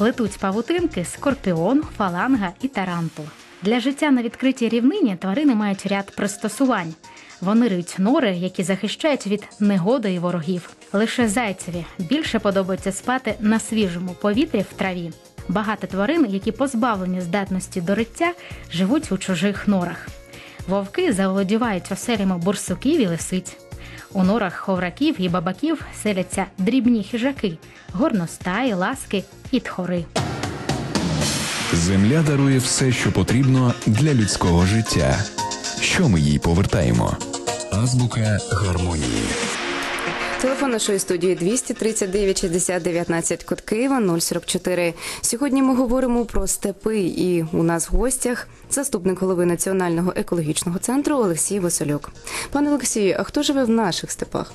Плетуть павутинки скорпіон, фаланга і тарантул. Для життя на відкритій рівнині тварини мають ряд пристосувань. Вони риють нори, які захищають від негоди і ворогів. Лише зайцеві більше подобається спати на свіжому повітрі в траві. Багато тварин, які позбавлені здатності до риття, живуть у чужих норах. Вовки заволодівають оселями бурсуків і лисиць. У норах ховраків і бабаків селяться дрібні хижаки, горностаї, ласки і тхори. Земля дарує все, що потрібно для людського життя. Що ми їй повертаємо? Азбука гармонії. Телефон нашої студії 239 60 19 код Києва 044. Сьогодні ми говоримо про степи, і у нас в гостях заступник голови Національного екологічного центру Олексій Васильок. Пане Олексію, а хто живе в наших степах?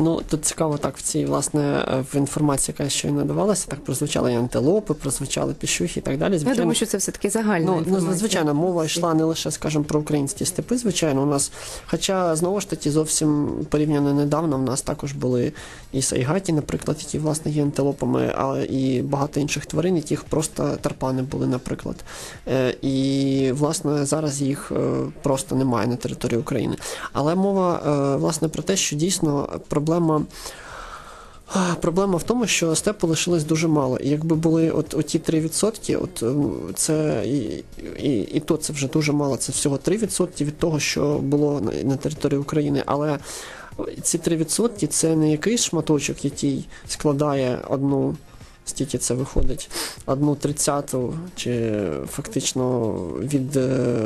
Ну тут цікаво так в цій власне е, в інформації, яка щойно надавалася, так прозвучали і антилопи, прозвучали піщухи і так далі. Я думаю, що це все таки загальна Ну, ну звичайно, мова йшла не лише, скажімо, про українські степи. Звичайно, у нас, хоча знову ж таки зовсім порівняно недавно, в нас також були і сайгаті, наприклад, які власне є антилопами, але і багато інших тварин, яких просто тарпани були, наприклад. Е, І власне зараз їх е, просто немає на території України. Але мова е, власне про те, що дійсно проблема. Проблема в тому, що степу лишилось дуже мало. І якби були от оті 3%, от це і, і, і то це вже дуже мало. Це всього 3% від того, що було на, на території України. Але ці 3% це не якийсь шматочок, який складає одну. Стільки це виходить одну тридцяту чи фактично від е,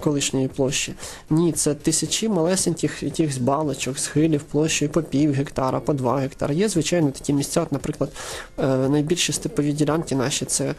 колишньої площі. Ні, це тисячі малесеньких якихось балочок, схилів площею по пів гектара, по два гектара. Є, звичайно, такі місця, от, наприклад, е, найбільші степові ділянки наші це е,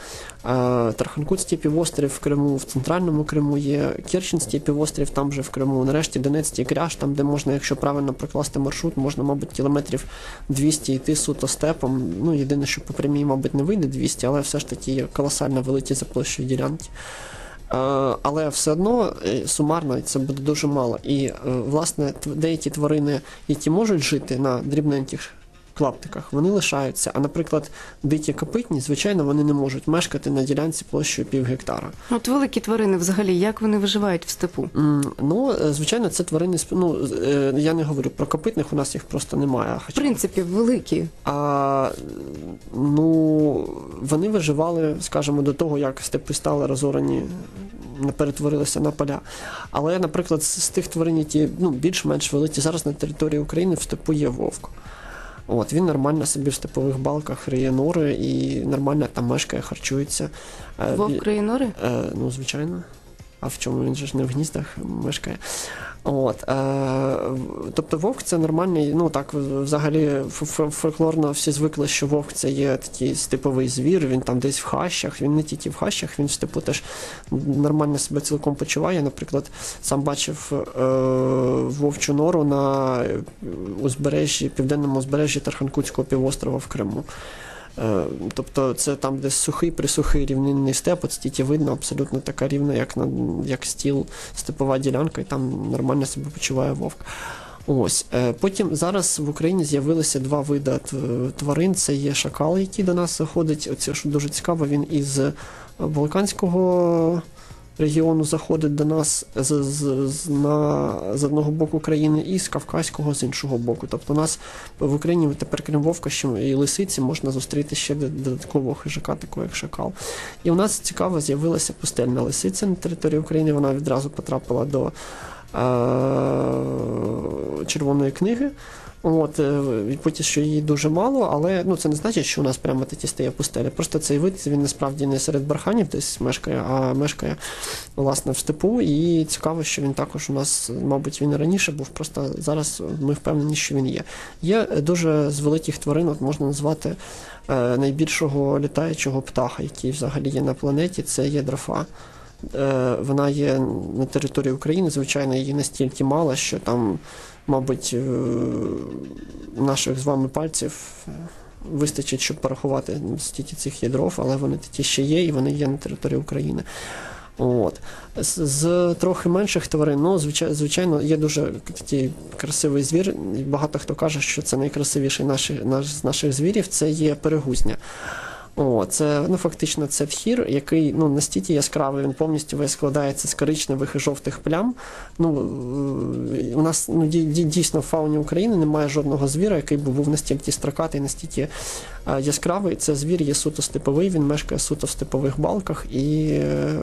Тарханкутський півострів в Криму, в центральному Криму є Керченський півострів, там же в Криму, нарешті Донецький кряж, там, де можна, якщо правильно прокласти маршрут, можна, мабуть, кілометрів 200 йти суто степом. Ну, єдине, що по прямій, мабуть, не вийде 200, але все ж таки колосально великі за площею ділянки. Е, Але все одно е, сумарно це буде дуже мало. І е, власне деякі тварини, які можуть жити на дрібненьких клаптиках, вони лишаються. А, наприклад, дикі копитні, звичайно, вони не можуть мешкати на ділянці площею пів гектара. От великі тварини взагалі, як вони виживають в степу? М, Ну, е, звичайно, це тварини. Ну, е, я не говорю про копитних, у нас їх просто немає. В принципі, великі. А, ну, вони виживали, скажімо, до того, як степи стали розорані, не перетворилися на поля. Але, наприклад, з з тих тварин, які ну, більш-менш великі, зараз на території України в степу є вовк. От, він нормально собі в степових балках риє нори і нормально там мешкає, харчується. Е, Вовк криє нори? Е, ну, звичайно. А в чому він же ж не в гніздах мешкає? От, е, тобто вовк це нормальний, ну так взагалі фольклорно всі звикли, що вовк це є такий степовий звір, він там десь в хащах, він не тільки в хащах, він в степу теж нормально себе цілком почуває. Наприклад, сам бачив е, вовчу нору на е, узбережжі, південному узбережжі Тарханкутського півострова в Криму. Е, Тобто це там, де сухий, присухий рівнинний степ, от стіті видно, абсолютно така рівна, як на як стіл, степова ділянка, і там нормально себе почуває вовк. Ось Е, потім зараз в Україні з'явилися два види тварин. Це є шакал, який до нас заходить. Оце що дуже цікаво, він із Балканського регіону заходить до нас з, з, з, на, з одного боку країни і з Кавказького з іншого боку. Тобто нас в Україні тепер крім вовка ще і лисиці можна зустріти ще додаткового хижака, такого як шакал. І у нас цікаво з'явилася пустельна лисиця на території України. Вона відразу потрапила до е- червоної книги. От, е, потім, що її дуже мало, але ну, це не значить, що у нас прямо такі стає пустеля. Просто цей вид він насправді не серед барханів десь мешкає, а мешкає власне в степу. І цікаво, що він також у нас, мабуть, він і раніше був, просто зараз ми впевнені, що він є. Є дуже з великих тварин, от можна назвати е, найбільшого літаючого птаха, який взагалі є на планеті, це є дрофа. Е, вона є на території України, звичайно, її настільки мало, що там, мабуть, е, наших з вами пальців е, вистачить, щоб порахувати стільки цих є дров, але вони такі ще є, і вони є на території України. От. З, з трохи менших тварин, ну, звичайно, звичайно, є дуже такий красивий звір. Багато хто каже, що це найкрасивіший наші, наш, з наших звірів, це є перегузня. О, це ну фактично це вхір, який ну настільки яскравий, він повністю весь складається з коричневих і жовтих плям. Ну е, у нас ну дійсно в фауні України немає жодного звіра, який був настільки строкатий, настільки е, яскравий. Це звір є суто степовий, він мешкає суто в степових балках і. Е,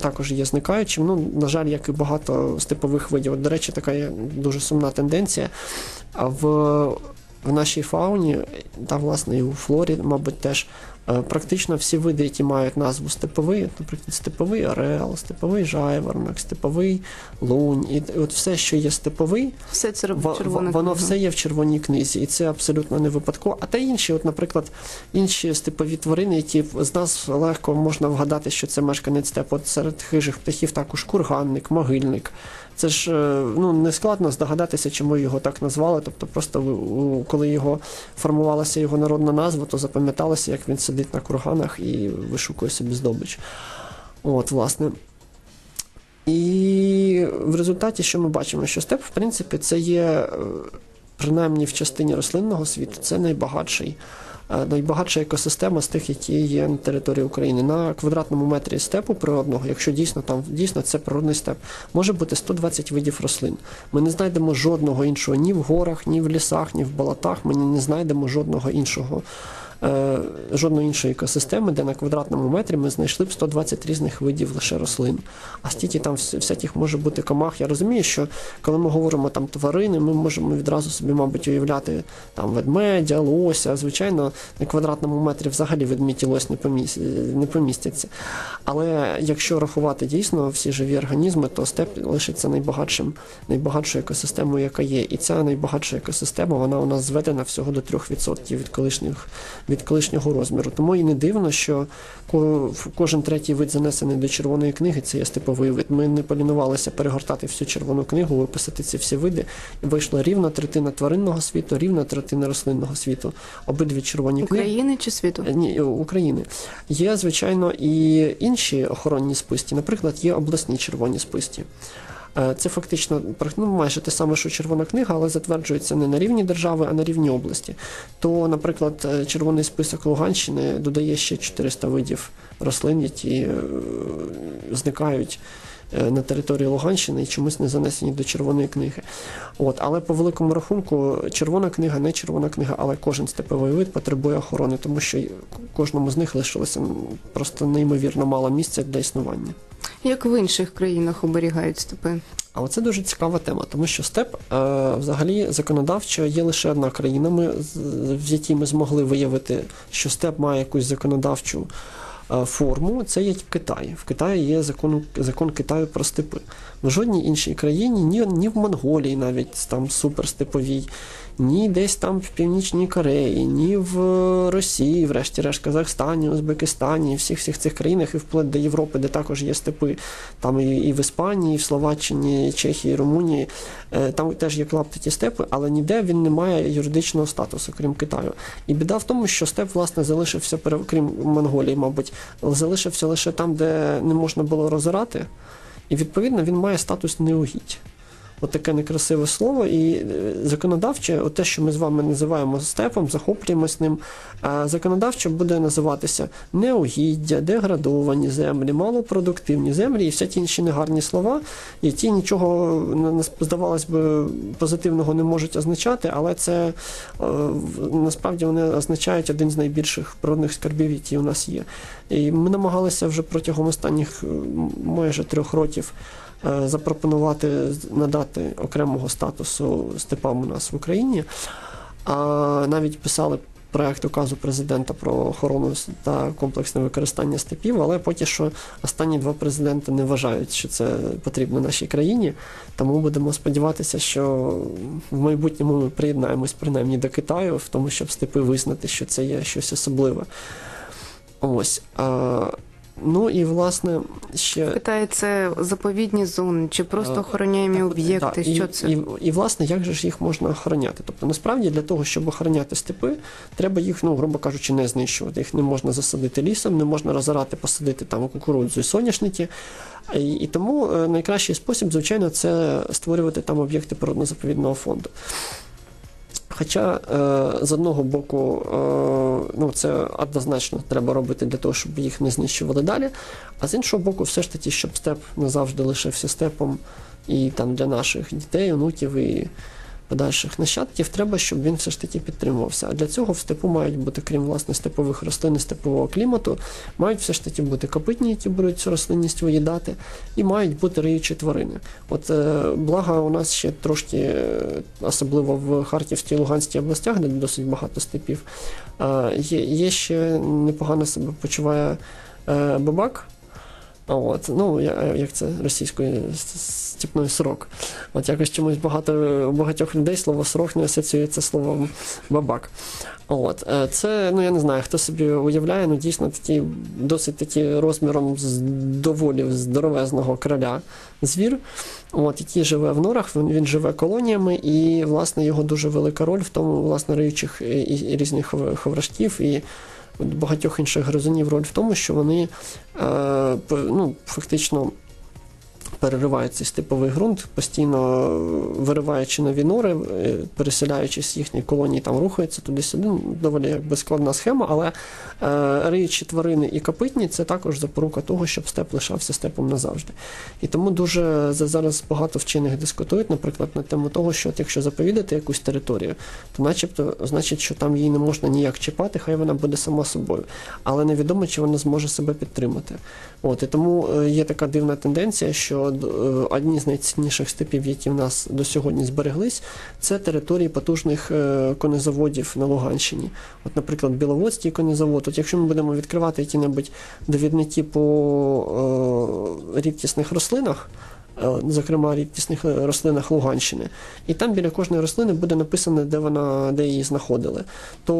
також є зникаючим. Ну, на жаль, як і багато степових видів. До речі, така є дуже сумна тенденція. В в нашій фауні, та власне і у флорі, мабуть, теж практично всі види, які мають назву степовий, наприклад, степовий орел, степовий жайворонок, степовий лунь, і от все, що є степовий, все це воно книга. все є в червоній книзі, і це абсолютно не випадково. А та інші, от, наприклад, інші степові тварини, які з нас легко можна вгадати, що це мешканець степу. От серед хижих птахів також курганник, могильник. Це ж е, ну не складно здогадатися, чому його так назвали. Тобто, просто коли його формувалася його народна назва, то запам'яталося, як він сидить на курганах і вишукує собі здобич. От, власне. І в результаті, що ми бачимо, що степ, в принципі, це є, е, принаймні в частині рослинного світу, це найбагатший. Е, найбагатша екосистема з тих, які є на території України. На квадратному метрі степу природного, якщо дійсно там дійсно це природний степ, може бути 120 видів рослин. Ми не знайдемо жодного іншого ні в горах, ні в лісах, ні в болотах. Ми не знайдемо жодного іншого жодної іншої екосистеми, де на квадратному метрі ми знайшли б 120 різних видів лише рослин. А стільки там всяких може бути комах. Я розумію, що коли ми говоримо там тварини, ми можемо відразу собі, мабуть, уявляти там ведмедя, лося. Звичайно, на квадратному метрі взагалі ведмідь і лось не помістяться. Але якщо рахувати дійсно всі живі організми, то степ лишиться найбагатшим, найбагатшою екосистемою, яка є. І ця найбагатша екосистема, вона у нас зведена всього до 3% від колишніх від колишнього розміру. Тому і не дивно, що кожен третій вид занесений до червоної книги це є степовий вид. Ми не полінувалися перегортати всю червону книгу, виписати ці всі види. І вийшла рівна третина тваринного світу, рівна третина рослинного світу. Обидві червоні книги. України чи світу? Е, ні, України. Є, звичайно, і інші охоронні списті. Наприклад, є обласні червоні списті. Е, це фактично ну, майже те саме, що червона книга, але затверджується не на рівні держави, а на рівні області. То, наприклад, е, червоний список Луганщини додає ще 400 видів рослин, які е, зникають. На території Луганщини і чомусь не занесені до червоної книги. От, Але по великому рахунку, червона книга, не червона книга, але кожен степовий вид потребує охорони, тому що кожному з них лишилося просто неймовірно мало місця для існування. Як в інших країнах оберігають степи? А це дуже цікава тема, тому що степ е, взагалі законодавчо є лише одна країна, в якій ми змогли виявити, що степ має якусь законодавчу форму. Це є Китай. В Китаї є закон закон Китаю про степи. В жодній іншій країні, ні, ні в Монголії навіть там суперстеповій, ні десь там в Північній Кореї, ні в Росії, врешті-решт, Казахстані, Узбекистані, всіх всіх цих країнах, і вплоть до Європи, де також є степи, там і, і в Іспанії, і в Словаччині, і Чехії, і Румунії, е, там теж є клаптиті степи, але ніде він не має юридичного статусу, крім Китаю. І біда в тому, що степ, власне, залишився, крім Монголії, мабуть, залишився лише там, де не можна було розирати, І відповідно він має статус неугідь от таке некрасиве слово, і е, законодавче, те, що ми з вами називаємо степом, захоплюємось ним, законодавче буде називатися неугіддя, деградовані землі, малопродуктивні землі і всякі інші негарні слова, які нічого здавалось би позитивного не можуть означати, але це е, насправді вони означають один з найбільших природних скарбів, які у нас є. І ми намагалися вже протягом останніх майже трьох років. Е, запропонувати надати окремого статусу степам у нас в Україні. А навіть писали проект указу президента про охорону та комплексне використання степів, але поки що останні два президенти не вважають, що це потрібно нашій країні. Тому будемо сподіватися, що в майбутньому ми приєднаємось принаймні до Китаю, в тому, щоб степи визнати, що це є щось особливе. Ось. Ну і власне ще Питає, це заповідні зони чи просто охороняємі об'єкти? Що і, це? І, і власне, як же ж їх можна охороняти? Тобто, насправді для того, щоб охороняти степи, треба їх, ну грубо кажучи, не знищувати. Їх не можна засадити лісом, не можна розорати, посадити там кукурудзу і соняшники. І, і тому е, найкращий спосіб, звичайно, це створювати там об'єкти природно-заповідного фонду. Хоча е, з одного боку, е, ну це однозначно треба робити для того, щоб їх не знищували далі. А з іншого боку, все ж таки, щоб степ не завжди лишився степом, і там для наших дітей, онуків і подальших нащадків, треба, щоб він все ж таки підтримувався. А для цього в степу мають бути, крім власне степових рослин і степового клімату, мають все ж таки бути копитні, які будуть цю рослинність виїдати, і мають бути риючі тварини. От е, благо у нас ще трошки, е, особливо в Харківській і Луганській областях, де досить багато степів, е, є, є ще непогано себе почуває бабак. От, ну, як це російською с- степною срок. От якось чомусь багато багатьох людей слово срок не асоціюється словом бабак. От, е, це, ну я не знаю, хто собі уявляє, ну дійсно такий досить таки розміром з доволі здоровезного короля звір, от, який живе в норах, він, він живе колоніями, і власне його дуже велика роль в тому, власне, риючих і, і різних хов- ховрашків і багатьох інших гризунів роль в тому, що вони е, ну, фактично переривають цей степовий ґрунт, постійно вириваючи нові нори, е, переселяючись з їхньої колонії, там рухаються туди-сюди. Ну, Доволі якби складна схема, але е, риючі тварини і копитні це також запорука того, щоб степ лишався степом назавжди. І тому дуже зараз багато вчених дискутують, наприклад, на тему того, що от якщо заповідати якусь територію, то начебто значить, що там її не можна ніяк чіпати, хай вона буде сама собою. Але невідомо, чи вона зможе себе підтримати. От і тому е, є така дивна тенденція, що одні з найцінніших степів, які в нас до сьогодні збереглись, це території потужних е, конезаводів на Луганщині. От, наприклад, Біловодський конезавод. От якщо ми будемо відкривати які-небудь довідники по е, рідкісних рослинах. Е, Зокрема, рідкісних е, рослинах Луганщини, і там біля кожної рослини буде написано, де вона де її знаходили. То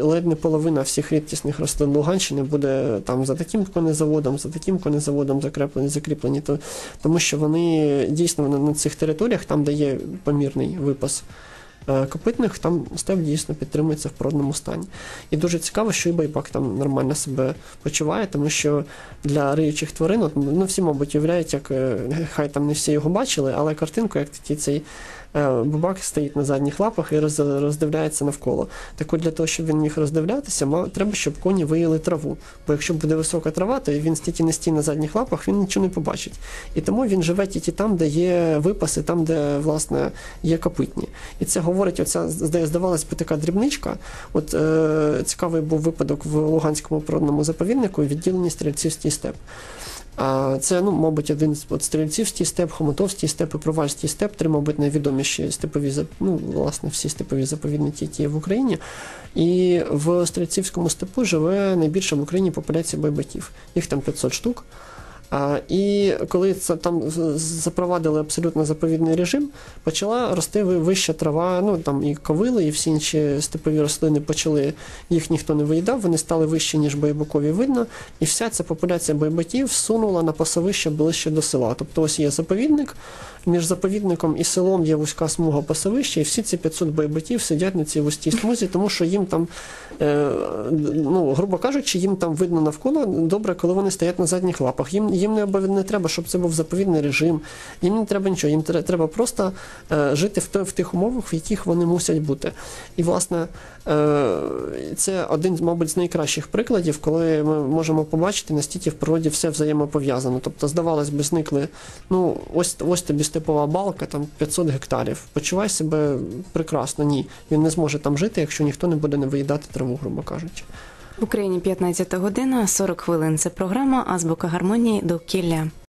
ледь не половина всіх рідкісних рослин Луганщини буде там за таким конезаводом, за таким конезаводом закреплені, закріплені, то, тому що вони дійсно на, на цих територіях, там, де є помірний випас е, копитних, там степ дійсно підтримується в природному стані. І дуже цікаво, що і байбак там нормально себе почуває, тому що для риючих тварин, от, ну всі, мабуть, уявляють, як е, хай там не всі його бачили, але картинку, як такий цей е, бабак стоїть на задніх лапах і роздивляється навколо. Так от для того, щоб він міг роздивлятися, треба, щоб коні виїли траву. Бо якщо буде висока трава, то він стільки не стій на задніх лапах, він нічого не побачить. І тому він живе тільки там, де є випаси, там, де власне є копитні. І це говорить, оця зда- здавалось би така дрібничка. От е, цікавий був випадок в Луганському природному заповіднику відділені стрільцівський степ. А це, ну, мабуть, один з от стрільцівський степ, Хомутовський степ і Провальський степ, три, мабуть, найвідоміші степові ну, власне, всі степові заповідники, які є в Україні. І в стрільцівському степу живе найбільша в Україні популяція байбаків. Їх там 500 штук. І коли це там запровадили абсолютно заповідний режим, почала рости вища трава, ну там і ковили, і всі інші степові рослини почали, їх ніхто не виїдав, вони стали вищі, ніж байбакові видно, і вся ця популяція байбаків всунула на пасовище ближче до села. Тобто ось є заповідник, між заповідником і селом є вузька смуга пасовища, і всі ці 500 байбаків сидять на цій вузькій смузі, тому що їм там, е, ну, грубо кажучи, їм там видно навколо добре, коли вони стоять на задніх лапах. Їм, їм не, не треба, щоб це був заповідний режим, їм не треба нічого, їм треба просто е, жити в, в тих умовах, в яких вони мусять бути. І, власне, е, це один, мабуть, з найкращих прикладів, коли ми можемо побачити, настільки в природі все взаємопов'язано. Тобто, здавалось би, зникли, ну, ось, ось тобі степова балка, там 500 гектарів. Почувай себе прекрасно. Ні, він не зможе там жити, якщо ніхто не буде не виїдати траву, грубо кажучи. В Україні 15 година, 40 хвилин. Це програма Азбука гармонії довкілля.